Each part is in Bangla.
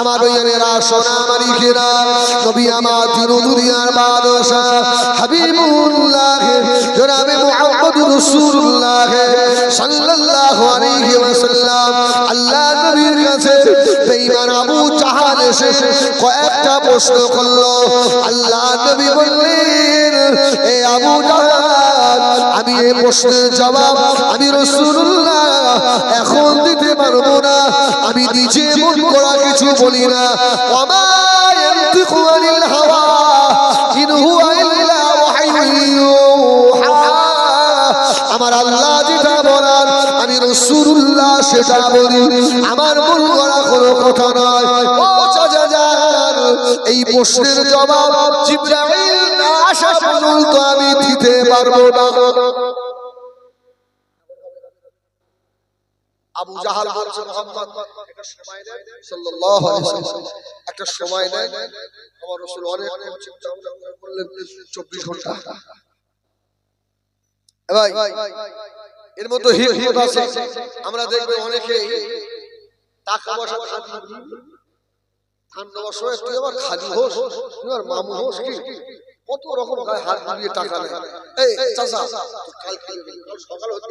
আমার বইয়েরা সোনা মালিকেরা নবী আমার তিরু দুনিয়ার বাদশাহ। হাবিবুল্লাহ, জনাবে মুহাম্মদুর রাসূলুল্লাহ সাল্লাল্লাহু আলাইহি ওয়াসাল্লাম। আল্লাহ নবীর কাছে বেঈমান আবু জাহাল এসে কয়েকটা প্রশ্ন করল। আল্লাহ নবী বললেন, এ আবু জাহাল, আমি এই প্রশ্নের জবাব আমি রাসূলুল্লাহ এখন দিতে পারব না। আমি নিজে কিছু বলি না আমার আল্লাহ যেটা বলার, আমি রাসূলুল্লাহ সেটা বলি। আমার মন করা কোনো কথা নয়। ও এই প্রশ্নের জবাব জিবরাইল না আসা পর্যন্ত আমি দিতে পারব না। আবু জাহাল বলছে মোহাম্মদ। একটা সময় দেন আমার অনেক করলেন 24 ঘণ্টা। ভাই, এর মধ্যে আমরা দেখব অনেকে টাকা পয়সা দেওয়ার সময় তুই আবার খালি হোস, তুই আর মামু হোস কি? কত রকম হাত দিয়ে টাকা নেয়। কাল কাল সকাল হতে।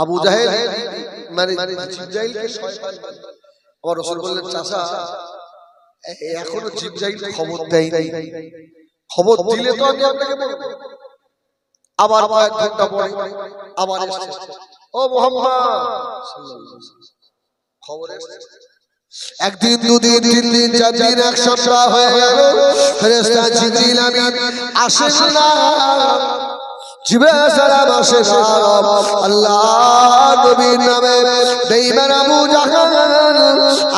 আবু জাহেল মানে। আমার রাসূল বললেন চাচা এখনও জিবরাইল খবর দেয় নাই। খবর দিলে তো আমি আপনাকে বলব। আবার কয়েক ঘণ্টা পরে আবার ও মোহাম্মদ। খবর একদিন দুদিন তিন দিন চার দিন এক সপ্তাহ হয়ে গেল। আসেন না। জিবরাইল সালাম আল্লাহ নবীর নামে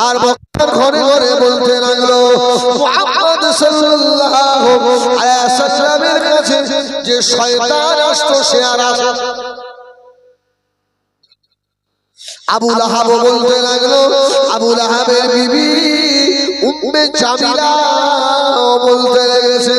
আর বক্তার ঘরে ঘরে বলতে লাগল যে শয়তান আসতো, সে আর আবু বলতে লাগল, আবু লাহাবের বিবি উম্মে জামিলা। বলতে লেগেছে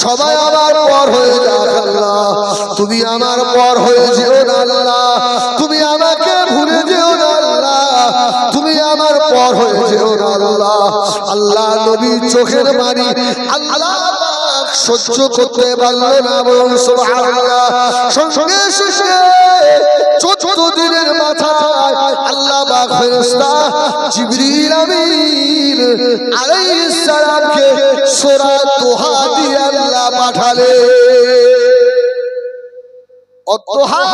সবাই আমার পর হয়ে যাক আল্লাহ। তুমি আমার পর হয়ে যেও না আল্লাহ। তুমি আমাকে ভুলে যেও না আল্লাহ। তুমি আমার পর হয়ে যেও না আল্লাহ। আল্লাহ নবীর চোখের বাড়ি আল্লাহ সহ্য করতে পারল না বলুন সঙ্গে শেষে চোদ্দ দিনের মাথায় আল্লাহ পাক ফেরেশতা জিবরিল আমিন আলাইহিস সালামকে সূরা তোহা দিয়ে আল্লাহ পাঠালে অতহা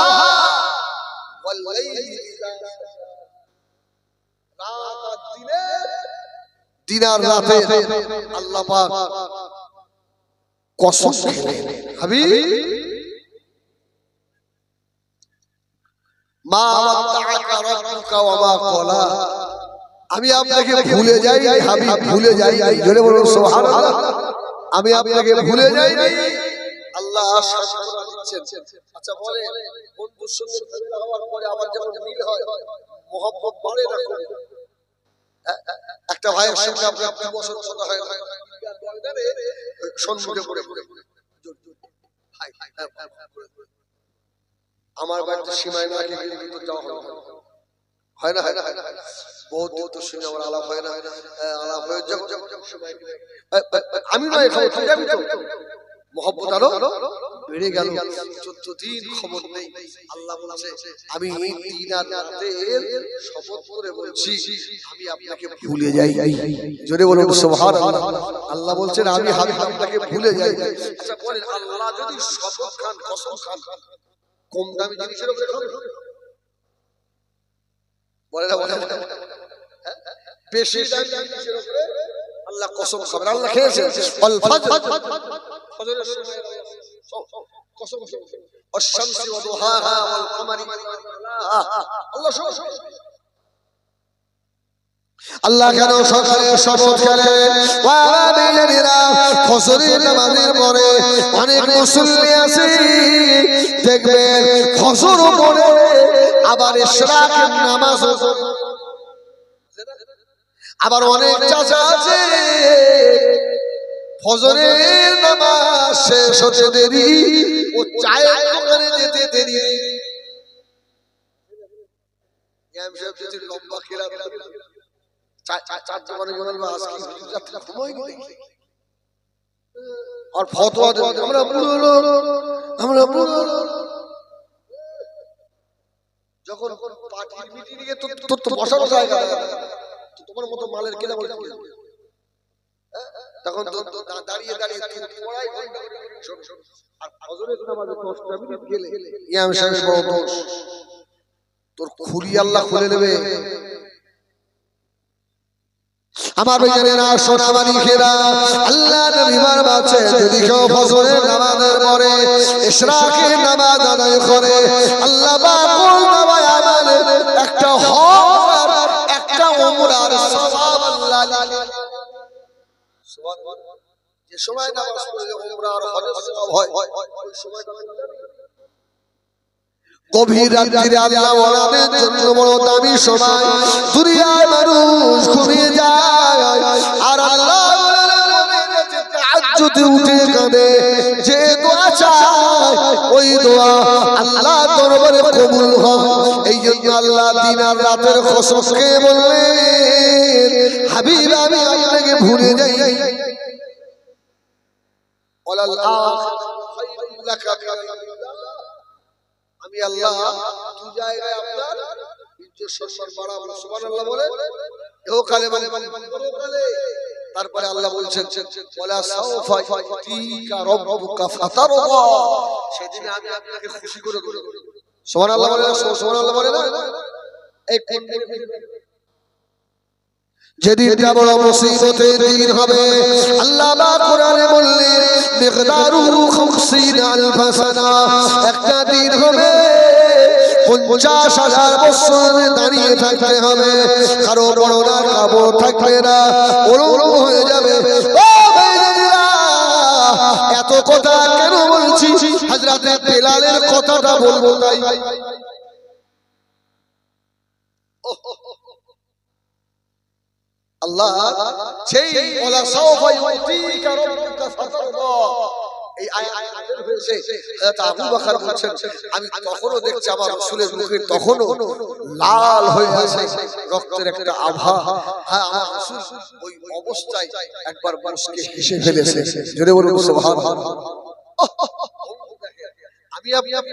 দিনের কসম হাবিব মা আমি আপনাকে ভুলে যাই হাবিব ভুলে যাই জোরে বলুন সুবহানাল্লাহ আমি আপনাকে ভুলে যাই আল্লাহ আচ্ছা বলে বন্ধুর সঙ্গে ঝগড়া হওয়ার পরে আবার যখন মিল হয় মহব্বত বাড়ে না কমে? এ- এ- একটা ভাইয়ের সঙ্গে আপনার দুই বছর কথা হয় না পড়ে পড়ে হাই, হাই, করে, করে। আমার বাড়িতে সীমায় না গিয়ে কিন্তু যাওয়া হয়। না। হয় না হয় না। হয় না বহুত দিন তোর সঙ্গে আমার আলাপ হয় না। আলাপ হয়ে যাও আমি নয় খাব তুই যাবি তো মহব্বত আরও বেড়ে গেল। চোদ্দ দিন খবর নেই। আল্লাহ বলছে আমি দিন আর রাতের শপথ করে বলছি আমি আপনাকে ভুলে যাই। জোরে বলুন সুবহানাল্লাহ। আল্লাহ বলছেন আমি হাবিবটাকে ভুলে যাই। আচ্ছা বলেন আল্লাহ যদি শপথ খান কসম খান। কম দামি জিনিসের উপরে খাবে বলে না, বলে হ্যাঁ? বেশি দামি জিনিসের উপরে আল্লাহ কসম খাবেন। আল্লাহ খেয়েছেন? অল কসম কসম। ওয়াল শামসি ওয়া দুহাহা কমারি। আল্লাহ সব আল্লাহ কেন সকালে শপথ নামাজের পরে অনেক মুসল্লি আছে। দেখবেন ফজর পরে আবার ইশরাকের নামাজ আবার অনেক চাচা আছে। ফজরের নামাজ শেষ হতে দেরি। ও চায়ের দোকানে যেতে দেরি। লম্বা চা- আর যখন তো তোমার মতো মালের কেনা বলে? তখন তো দাঁড়িয়ে দাঁড়িয়ে। আর তোর খুলি আল্লাহ খুলে নেবে। আমার ভাইজানেরা সোনা মালিকেরা আল্লাহ নবী বার বাঁচে যদি কেউ ফজরের নামাজের পরে নামাজ আদায় করে, আল্লাহ একটা সময় আর হয়, ওই সময়টা গভীর রাত্রিরে আল্লাহ ওনাদের জন্য বড় দামি সময়। দুনিয়ায় মানুষ ঘুমিয়ে যায়। আর আল্লাহ যদি উঠে কাঁদে। যে কবুল এই জন্য আল্লাহ দিন আর রাতের খসকে বললেন, হাবিব, আমি আপনাকে ভুলে যাই। আখিরাতু আমি আল্লাহ দু জায়গায় আপনার। তারপরে আল্লাহ বলছেন, ওয়ালা সাউফা বলে না, সুবহানাল্লাহ বলে না? যেদিন যাব মুসিবতের দিন হবে, আল্লাহ কোরআনে বললেন মিকদারু 50 আলফ সানা একটা দিন হবে। পঞ্চাশ হাজার বছর দাঁড়িয়ে থাকতে হবে। কারও বড় না কাপড় থাকবে না। ওরম হয়ে যাবে। এত কথা কেন বলছি? হাজরাতে বেলালের কথাটা বলব তাই। আল্লাহ সেই ওলা সাওফা ইউতিকা রাব্বুকা ফাতারদা এই আয়াত নাযিল হয়েছে হযরত আবু বকর বলছেন আমি তখনও দেখছি আমার রাসূলের মুখে তখনও লাল হয়ে আছে রক্তের একটা আভা হ্যাঁ আমার রাসূল ওই অবস্থায় একবার মানুষকে হেসে ফেলেছে জোরে বলুন সুবহানাল্লাহ আমি আপনি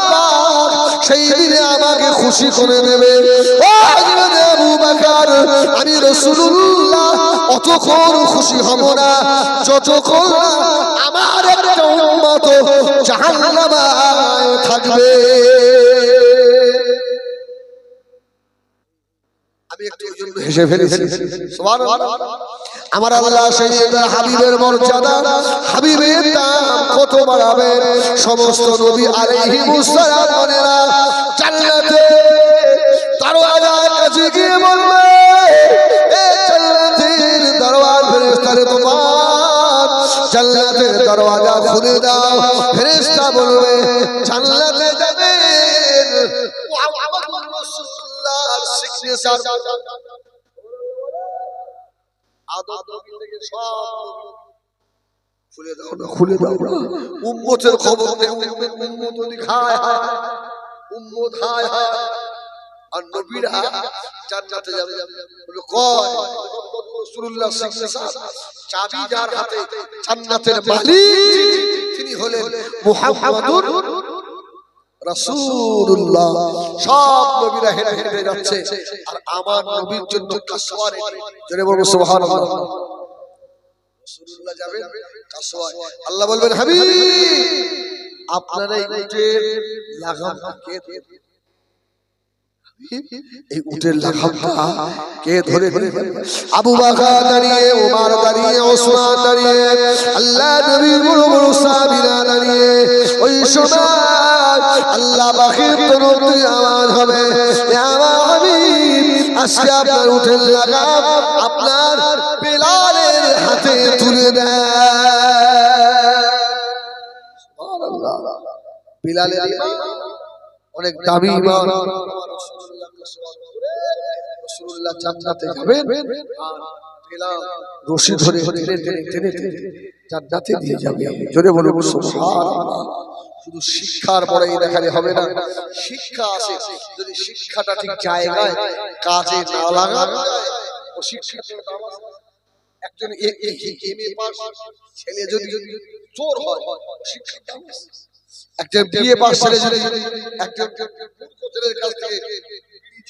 সেই দিনে আমাকে খুশি করে দেবে। ও আবু বকর, আমি রসুল্লাহ অতক্ষণ খুশি হব না। যতক্ষণ আমার একটা উম্মত জাহান্নামায় থাকবে। হেসে ফেলেছি। আমার আল্লাহ সেই হাবিবের মর্যাদা হাবিবের দাম কত বাড়াবে? সমস্ত নবী আলাইহি মুসাল্লাম মনেরা জান্নাতে দরওয়াজার কাছে গিয়ে বলবে এ জান্নাতের দরওয়াজ ফেরেশতারে তোমার জান্নাতের দরওয়াজা খুলে দাও। ফেরেশতা বলবে জান্নাতে সিগনেচার আদব নবী থেকে সব খুলে দাও না খুলে দাও না। উম্মতের খবর উম্মত উম্মত উম্মত হায় হায় আর নবীরা জান্নাতে যাবে। বলে কয়? রাসূলুল্লাহ চাবি যার হাতে জান্নাতের মালিক তিনি হলেন মুহাম্মাদুর রাসূলুল্লাহ। সব নবীরা হেঁটে হেঁটে যাচ্ছে। আর আমার নবীর জন্য কাসওয়ারে। জোরে বলব সুবহানাল্লাহ। রাসূলুল্লাহ যাবেন কাসওয়ায় আল্লাহ বলবেন, হাবিব, আপনারা এই যে লাগামটা কে এই উটের লাগামটা কে ধরে আবু বাকর দাঁড়িয়ে ওমর দাঁড়িয়ে ওসমান দাঁড়িয়ে আল্লাহ নবীর বড় বড় সাহাবীরা দাঁড়িয়ে ওই সময় আল্লাহ পাখির তরফে আওয়াজ হবে। আমার আজকে আপনার উঠের লাগাম আপনার বেলালের হাতে তুলে দেয়। বিলালের অনেক দামি ইমান রশি ধরে টেনে টেনে দিয়ে যাবে। শুধু শিক্ষার পরেই দেখালে হবে না, শিক্ষা আছে। যদি শিক্ষাটা ঠিক জায়গায়, কাজে না শিক্ষা একজন এমএ পাস ছেলে যদি চোর হয়। একজন একজন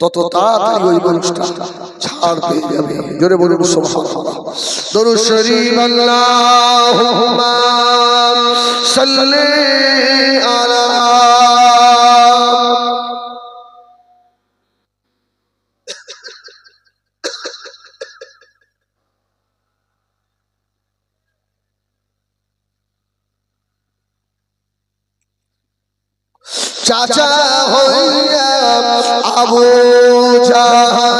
তত তাড়াতাড়ি ওই মানুষটা ছাড় পেয়ে যাবে। জোরে বলুন চাচা হইয়া আবু জাহাল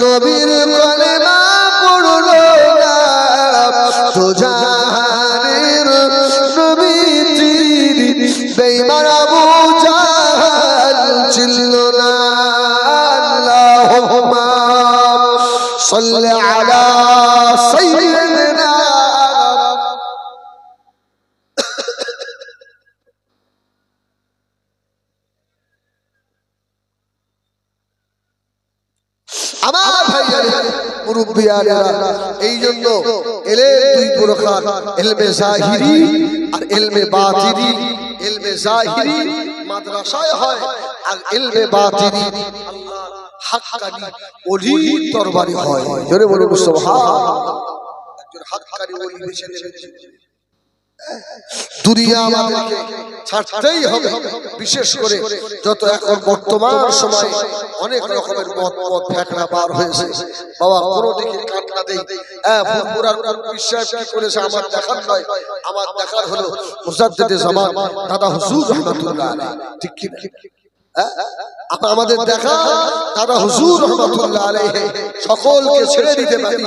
নবীর প্রকার এলমে জাহিরি আর এলমে বাতিরি এলমে জাহিরি মাদ্রাসায় হয় আর এলমে বাতিরি হাক্কানি ওলি দরবারে হয়। জোরে বলুন সুবহান একজন হাক্কানি ওলি বেছে নেবেন দুনিয়া আমাদেরকে ছাড়তেই হবে। বিশেষ করে যত এখন বর্তমান সময়ে অনেক রকমের মত মত ফেকড়া বার হয়েছে। বাবা কোনো দিকে কাটনা দেই হ্যাঁ ফুরফুরার বিশ্বাস কি করেছে আমার দেখার নয়। আমার দেখার হলো মুজাদ্দিদে জামান দাদা হুজুর রহমাতুল্লাহ ঠিক ঠিক আমাদের দেখা দাদা হুজুর রহমাতুল্লাহ আলাইহি সকলকে ছেড়ে দিতে পারি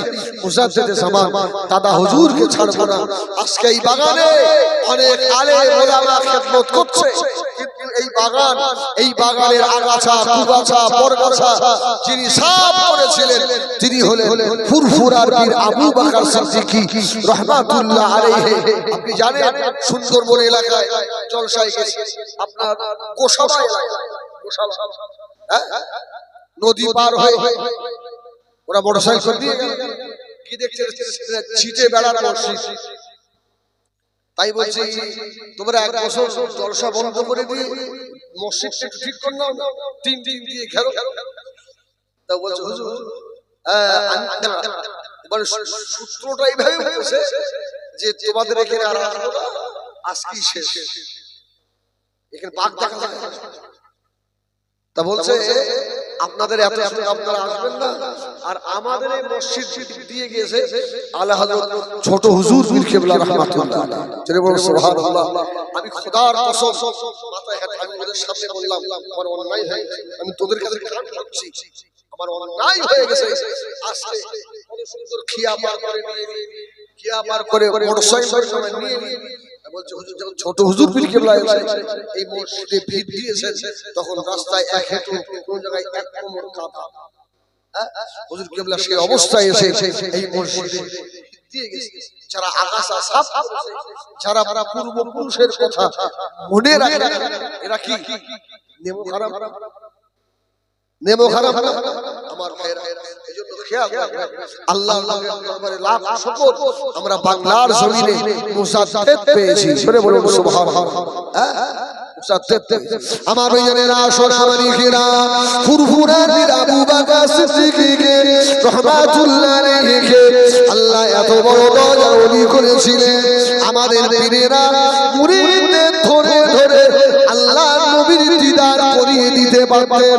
দাদা হুজুরকে ছাড়বো না। আজকে এই বাগানে অনেক আলে ওলামা খেদমত করছে। কিন্তু এই বাগান, এই বাগানের আগাছা, কুগাছা যিনি সাফ করেছিলেন, তিনি ফুরফুরার বীর আবু বকর সিদ্দিকী আলাইহি। আপনি জানেন সুন্দরবন এলাকায় গেছে। আপনার এলাকায়। হ্যাঁ? নদী পার হয়ে ওরা মোটরসাইকেল দিয়ে কি দেখছে ছিটে বেড়ার মসজিদ। তাই বলছি তোমরা এক বছর জলসা বন্ধ করে দিয়ে মসজিদ ঠিক কর নাও তিন দিন দিয়ে খেলো তা বলছো হুজুর আহ, আমি- না, এবারে সূ- সূত্রটা এইভাবে বলেছে যে তোমাদের এখানে আর আসব না, আজকেই শেষ। এখানে বাঘ দেখা যায়। তা বলছে আপনাদের এত এত আপনারা আসবেন না। আর আমাদের এই মসজিদ দিয়ে গিয়েছে আল্লাহ ছোট হুজুর পীর কেবলা রাহমাতুল্লাহ জেনে বলুন, সুবহানাল্লাহ। আমি খোদার কসম মাথায় হাত আমি ওদের সামনে বললাম, আমার অন্যায় হয়ে গেছে। আমি তোদের কাছে কান করছি আমার অন্যায় হয়ে গেছে। আজকে সুন্দর খিয়া পার করে নিয়ে খিয়া পার করে মোটরসাইকেল নিয়ে নিয়ে বলছে, হুজুর, যখন ছোট হুজুর পীর এই মসজিদে ভিড় দিয়েছেন, তখন রাস্তায় এক হেঁটু, কোন জায়গায় এক কোমর কাঁপা হ্যাঁ? হুজুর কেবলা সেই অবস্থায় এসে এই মসজিদে যারা আকাশা সাফ যারা পূর্বপুরুষের কথা মনে রাখে, এরা কি? নেমো খারাপ নেমো খারাপ না? আমার ভাইয়েরা এজন্য খেয়াল আল্লাহ দরবারে লাখ শুকর আমরা বাংলার জমিনে মুসাদ্দেদ পেয়েছি। সরে বলুন সুবহানাল্লাহ। হ্যাঁ? আমার ফুরফুরার আবু সিদ্দিকীকে রহমাতুল্লাহ আল্লাহ এত বড় করেছিলেন। আমাদের মুরিদদের ধরে ধরে আল্লাহ নবীর দিদার করিয়ে দিতে পারতেন।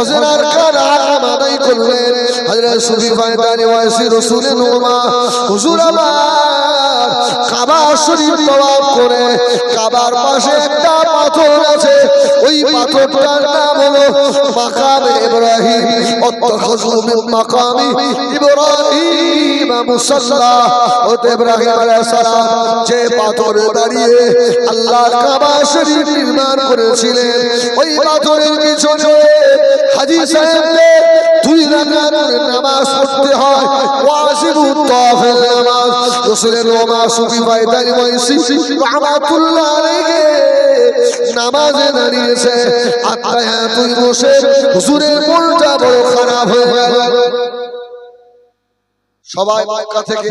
হজের আর কার আদায় করলেন হযরত সুফি ওয়াইসি নোমা হুজুর আমার কাবা শরীফ তওয়াফ করে কাবার পাশে একটা পাথর আছে ওই পাথরটার নাম হলো মাকামে ইব্রাহিম অত্তাখাযু মিন মাকামি ইব্রাহিম মুসাল্লা ও ইব্রাহিম আলাইহিস সালাম যে পাথরে দাঁড়িয়ে আল্লাহ কাবা শরীফ নির্মাণ করেছিলেন ওই পাথরের পিছনে হাজী সাহেবদের দুই রাকাত নামাজ পড়তে হয়। ওয়াজিবুত তাওয়াফের নামাজ, রাসূলের ওমা সুফি বাইদানি ওয়াইসি রাহমাতুল্লাহ আলাইহি, নামাজে দাঁড়িয়েছে। আত্মায়াতুল বসে হুজুরের মনটা বড় খারাপ হয়ে গেল। সবাই মক্কা থেকে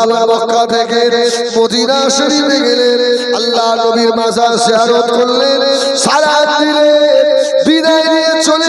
আমি আল্লাহ থেকে গেলেন আল্লাহ নবীর মাজার জিয়ারত করলেন দিলেন বিদায় নিয়ে চলে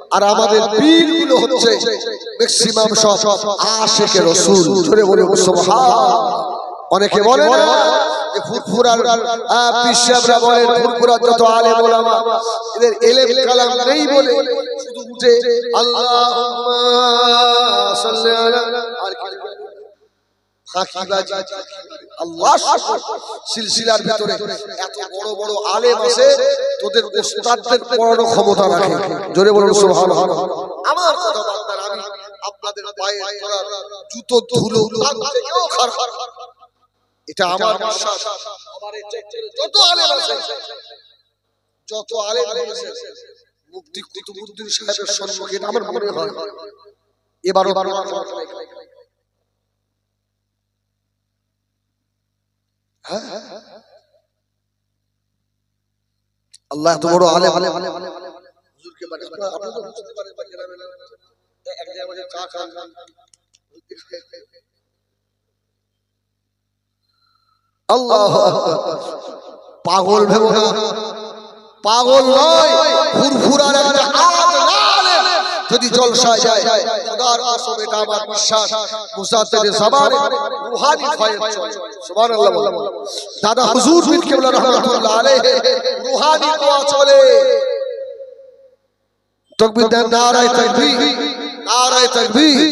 আর আমাদের পীরগুলো হচ্ছে ম্যাক্সিমাম সব আশেকে রসুল। ধরে বলে সুবহান অনেকে বলে না যে ফুরফুরার পিসাবরা বলেন ফুরফুরার যত আলেম ওলামা এদের এলেম কালাম নেই বলে। শুধু উঠে আল্লাহুম্মা আর কি? ফাঁকিবাজি আল্লাহ সিলসিলার ভিতরে এত বড় বড় আলেম আছে তোদের ওস্তাদদের পড়ানোর ক্ষমতা রাখে। জোরে বলুন সুবহানাল্লাহ। আমার কথা বান্দার আমি আপনাদের পায়ে তোলার জুতো ধুলো তার থেকেও খারাপ। এটা আমার বিশ্বাস। আমার যত আলেম আছে যত আলেম আছে মুফতি কুতুবুদ্দিন সাহেবের সম্মুখে এটা আমার মনে হয়। এবারও হ্যাঁ আল্লাহ এত বড় আলে আলে হুজুরকে বাড়ি আপনারা আপনারা তো বুঝতে পারেন বা গ্রামে এক জায়গায় বসে চা খান। আল্লাহ পাগল ভেবো না। পাগল নয় ফুরফুরার একটা আলে যদি জলসায় যায়, খোদার কসম, এটা আমার বিশ্বাস। মুসাফির জবানে রুহানি ফয়েজ চলে। সুবহানাল্লাহ দাদা হুজুর বিন কিবলা রহমাতুল্লাহ আলাইহি, রুহানি দোয়া চলে। তকবীর দেন, নারায়ে তাকবীর নারায়ে তাকবীর